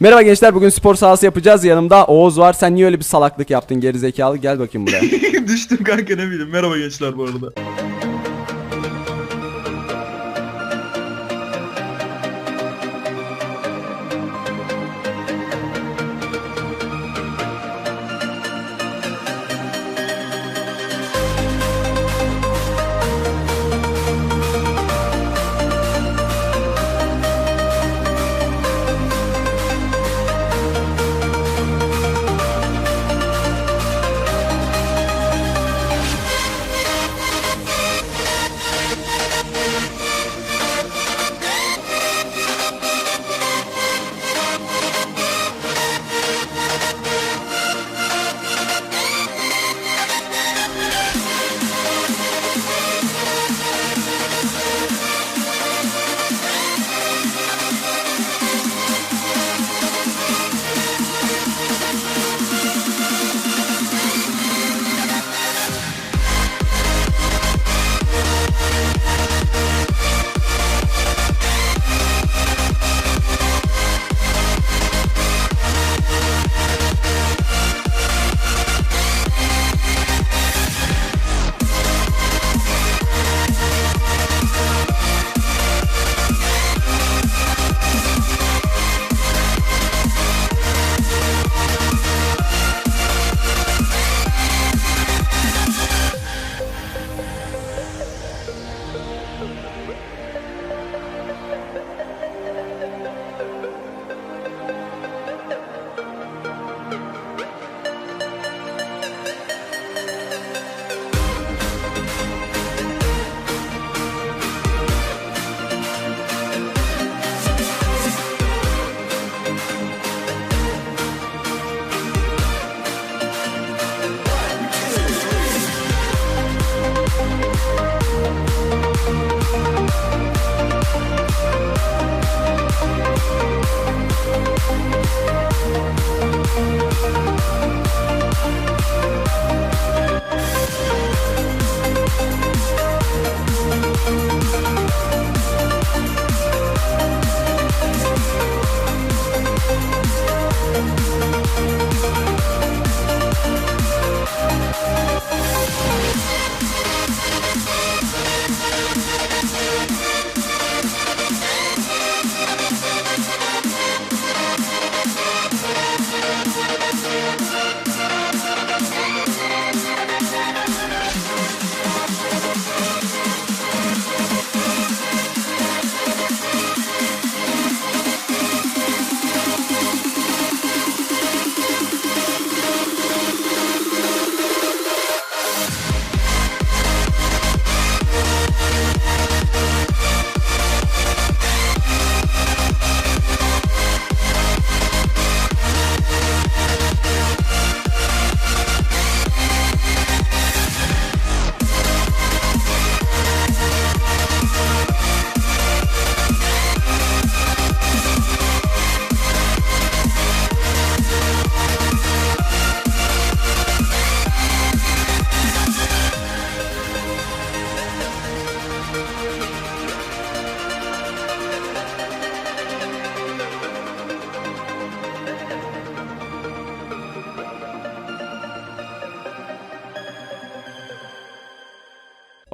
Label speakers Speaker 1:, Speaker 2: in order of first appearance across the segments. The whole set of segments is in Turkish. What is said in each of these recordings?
Speaker 1: Merhaba gençler bugün spor sahası yapacağız. Yanımda Oğuz var. Sen niye öyle bir salaklık yaptın geri zekalı? Gel bakayım buraya.
Speaker 2: Düştüm kanka ne bileyim. Merhaba gençler bu arada.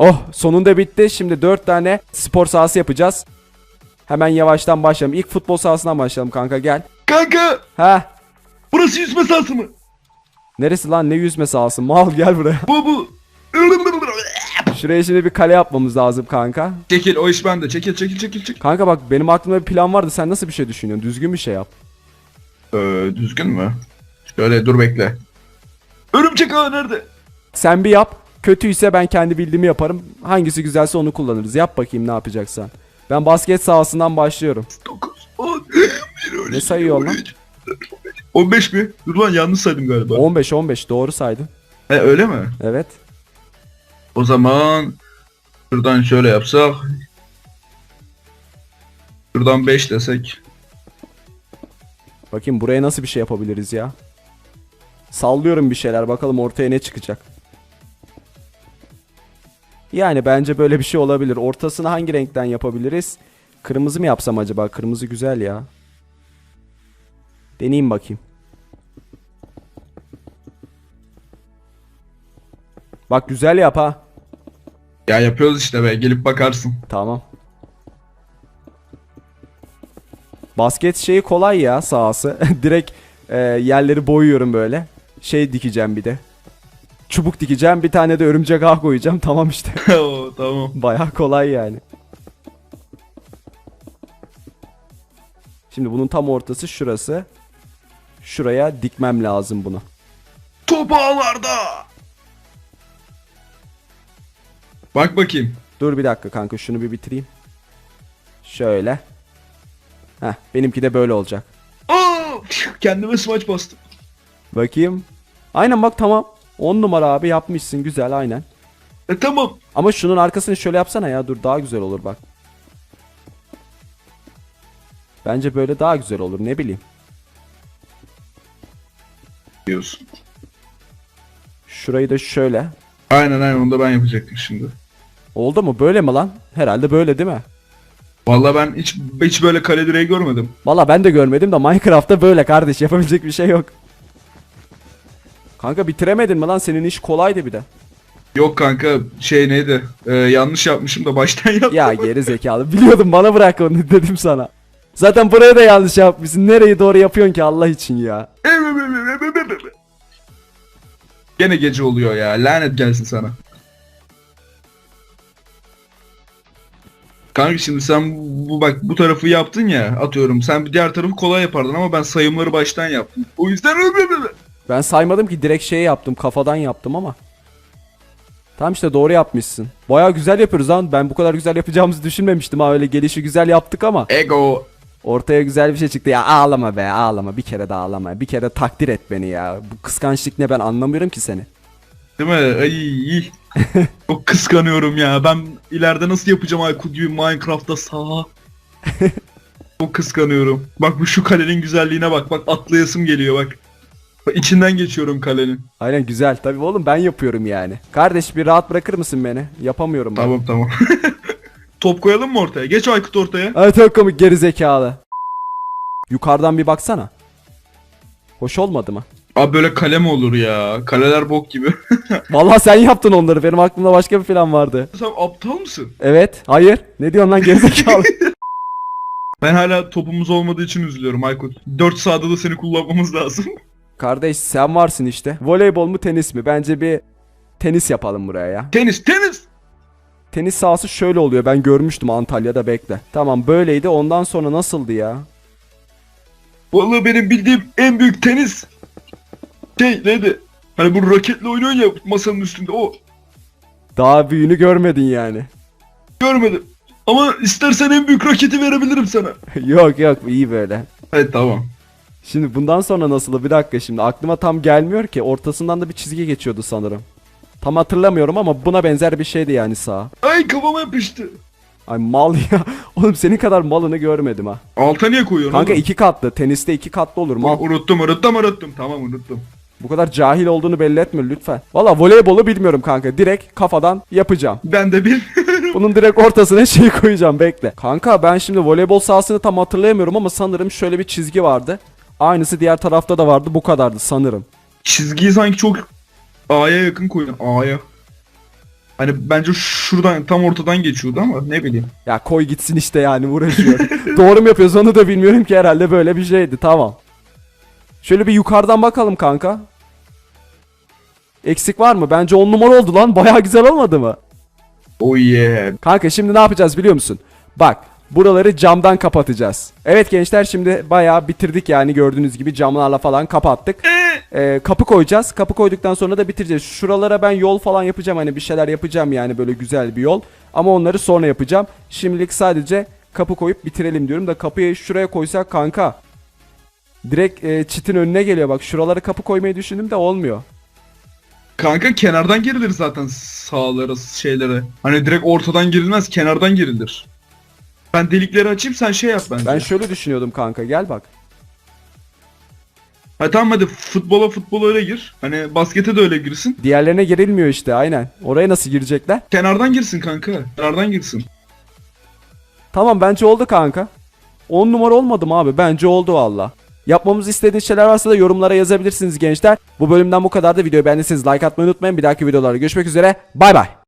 Speaker 1: Oh sonunda bitti. Şimdi 4 tane spor sahası yapacağız. Hemen yavaştan başlayalım. İlk futbol sahasından başlayalım kanka gel.
Speaker 2: Kanka
Speaker 1: Ha?
Speaker 2: burası yüzme sahası mı?
Speaker 1: Neresi lan ne yüzme sahası? Mal gel buraya.
Speaker 2: Bu bu.
Speaker 1: Şuraya şimdi bir kale yapmamız lazım kanka.
Speaker 2: Çekil o iş bende. Çekil çekil çekil çekil.
Speaker 1: Kanka bak benim aklımda bir plan vardı. Sen nasıl bir şey düşünüyorsun? Düzgün bir şey yap.
Speaker 2: Ee, düzgün mü? Şöyle dur bekle. Örümcek ağı nerede?
Speaker 1: Sen bir yap. Kötüyse ben kendi bildiğimi yaparım. Hangisi güzelse onu kullanırız. Yap bakayım ne yapacaksan. Ben basket sahasından başlıyorum.
Speaker 2: 9, 10, 11,
Speaker 1: Ne sayıyor lan?
Speaker 2: 15 mi? Dur lan yanlış saydım galiba.
Speaker 1: 15 15 doğru saydın.
Speaker 2: He öyle mi?
Speaker 1: Evet.
Speaker 2: O zaman şuradan şöyle yapsak. Şuradan 5 desek.
Speaker 1: Bakayım buraya nasıl bir şey yapabiliriz ya. Sallıyorum bir şeyler bakalım ortaya ne çıkacak. Yani bence böyle bir şey olabilir. Ortasını hangi renkten yapabiliriz? Kırmızı mı yapsam acaba? Kırmızı güzel ya. Deneyeyim bakayım. Bak güzel yap ha.
Speaker 2: Ya yapıyoruz işte be gelip bakarsın.
Speaker 1: Tamam. Basket şeyi kolay ya sahası. Direkt e, yerleri boyuyorum böyle. Şey dikeceğim bir de. Çubuk dikeceğim bir tane de örümcek ağ koyacağım. Tamam işte.
Speaker 2: Oo, tamam.
Speaker 1: Baya kolay yani. Şimdi bunun tam ortası şurası. Şuraya dikmem lazım bunu.
Speaker 2: Top ağlarda. Bak bakayım.
Speaker 1: Dur bir dakika kanka şunu bir bitireyim. Şöyle. Heh benimki de böyle olacak.
Speaker 2: Aa, kendime smaç bastım.
Speaker 1: Bakayım. Aynen bak tamam. 10 numara abi yapmışsın güzel aynen.
Speaker 2: E tamam.
Speaker 1: Ama şunun arkasını şöyle yapsana ya dur daha güzel olur bak. Bence böyle daha güzel olur ne bileyim.
Speaker 2: Diyorsun.
Speaker 1: Şurayı da şöyle.
Speaker 2: Aynen aynen onu da ben yapacaktım şimdi.
Speaker 1: Oldu mu böyle mi lan? Herhalde böyle değil mi?
Speaker 2: Vallahi ben hiç hiç böyle kale direği görmedim.
Speaker 1: Valla ben de görmedim de Minecraft'ta böyle kardeş yapabilecek bir şey yok. Kanka bitiremedin mi lan senin iş kolaydı bir de.
Speaker 2: Yok kanka şey neydi? Ee, yanlış yapmışım da baştan yaptım.
Speaker 1: Ya geri zekalı biliyordum bana bırak onu dedim sana. Zaten buraya da yanlış yapmışsın. Nereyi doğru yapıyorsun ki Allah için ya.
Speaker 2: Gene gece oluyor ya. Lanet gelsin sana. Kanka şimdi sen bu bak bu tarafı yaptın ya atıyorum. Sen diğer tarafı kolay yapardın ama ben sayımları baştan yaptım. O yüzden
Speaker 1: Ben saymadım ki direkt şey yaptım kafadan yaptım ama. Tamam işte doğru yapmışsın. Baya güzel yapıyoruz lan. Ben bu kadar güzel yapacağımızı düşünmemiştim ha öyle gelişi güzel yaptık ama.
Speaker 2: ego.
Speaker 1: Ortaya güzel bir şey çıktı ya ağlama be ağlama bir kere de ağlama. Bir kere takdir et beni ya. Bu kıskançlık ne ben anlamıyorum ki seni.
Speaker 2: Değil mi? Ay. Çok kıskanıyorum ya. Ben ileride nasıl yapacağım Aykut gibi Minecraft'ta sağ. Çok kıskanıyorum. Bak bu şu kalenin güzelliğine bak. Bak atlayasım geliyor bak. İçinden geçiyorum kalenin.
Speaker 1: Aynen güzel tabii oğlum ben yapıyorum yani. Kardeş bir rahat bırakır mısın beni? Yapamıyorum ben.
Speaker 2: Tamam tamam. Top koyalım mı ortaya? Geç Aykut ortaya.
Speaker 1: Ay çok komik geri zekalı. Yukarıdan bir baksana. Hoş olmadı mı?
Speaker 2: Abi böyle kale mi olur ya? Kaleler bok gibi.
Speaker 1: Vallahi sen yaptın onları. Benim aklımda başka bir plan vardı.
Speaker 2: Sen aptal mısın?
Speaker 1: Evet. Hayır. Ne diyorsun lan gerizekalı?
Speaker 2: Ben hala topumuz olmadığı için üzülüyorum Aykut. 4 sahada da seni kullanmamız lazım.
Speaker 1: Kardeş sen varsın işte. Voleybol mu tenis mi? Bence bir tenis yapalım buraya ya.
Speaker 2: tenis tenis.
Speaker 1: Tenis sahası şöyle oluyor. Ben görmüştüm Antalya'da bekle. Tamam böyleydi. Ondan sonra nasıldı ya?
Speaker 2: Vallahi benim bildiğim en büyük tenis. Şey neydi? Hani bu raketle oynuyorsun ya masanın üstünde o.
Speaker 1: Daha büyüğünü görmedin yani.
Speaker 2: Görmedim. Ama istersen en büyük raketi verebilirim sana.
Speaker 1: yok yok iyi böyle.
Speaker 2: Evet tamam.
Speaker 1: Şimdi bundan sonra nasıl? Bir dakika şimdi aklıma tam gelmiyor ki. Ortasından da bir çizgi geçiyordu sanırım. Tam hatırlamıyorum ama buna benzer bir şeydi yani sağ.
Speaker 2: Ay kafama yapıştı.
Speaker 1: Ay mal ya. Oğlum senin kadar malını görmedim ha.
Speaker 2: Alta niye koyuyorsun
Speaker 1: Kanka
Speaker 2: oğlum?
Speaker 1: iki katlı. Teniste iki katlı olur mal.
Speaker 2: unuttum unuttum unuttum. Tamam unuttum.
Speaker 1: Bu kadar cahil olduğunu belli etme lütfen. Valla voleybolu bilmiyorum kanka. Direkt kafadan yapacağım.
Speaker 2: Ben de bil.
Speaker 1: Bunun direkt ortasına şey koyacağım bekle. Kanka ben şimdi voleybol sahasını tam hatırlayamıyorum ama sanırım şöyle bir çizgi vardı. Aynısı diğer tarafta da vardı bu kadardı sanırım.
Speaker 2: Çizgiyi sanki çok A'ya yakın koyuyorsun. A'ya. Hani bence şuradan tam ortadan geçiyordu ama ne bileyim.
Speaker 1: Ya koy gitsin işte yani uğraşıyor. Doğru mu yapıyoruz onu da bilmiyorum ki herhalde böyle bir şeydi tamam. Şöyle bir yukarıdan bakalım kanka. Eksik var mı? Bence 10 numara oldu lan. Baya güzel olmadı mı?
Speaker 2: Oh yeah.
Speaker 1: Kanka şimdi ne yapacağız biliyor musun? Bak buraları camdan kapatacağız. Evet gençler şimdi bayağı bitirdik yani gördüğünüz gibi camlarla falan kapattık. Ee, kapı koyacağız. Kapı koyduktan sonra da bitireceğiz. Şuralara ben yol falan yapacağım hani bir şeyler yapacağım yani böyle güzel bir yol. Ama onları sonra yapacağım. Şimdilik sadece kapı koyup bitirelim diyorum da kapıyı şuraya koysak kanka. Direkt e, çitin önüne geliyor bak şuralara kapı koymayı düşündüm de olmuyor.
Speaker 2: Kanka kenardan girilir zaten sağlara şeylere. Hani direkt ortadan girilmez kenardan girilir. Ben delikleri açayım sen şey yap bence.
Speaker 1: Ben şöyle düşünüyordum kanka gel bak.
Speaker 2: Ha tamam hadi futbola futbola öyle gir. Hani baskete de öyle girsin.
Speaker 1: Diğerlerine girilmiyor işte aynen. Oraya nasıl girecekler?
Speaker 2: Kenardan girsin kanka. Kenardan girsin.
Speaker 1: Tamam bence oldu kanka. 10 numara olmadı mı abi? Bence oldu valla. Yapmamızı istediğiniz şeyler varsa da yorumlara yazabilirsiniz gençler. Bu bölümden bu kadar da videoyu beğendiyseniz like atmayı unutmayın. Bir dahaki videolarda görüşmek üzere. Bay bay.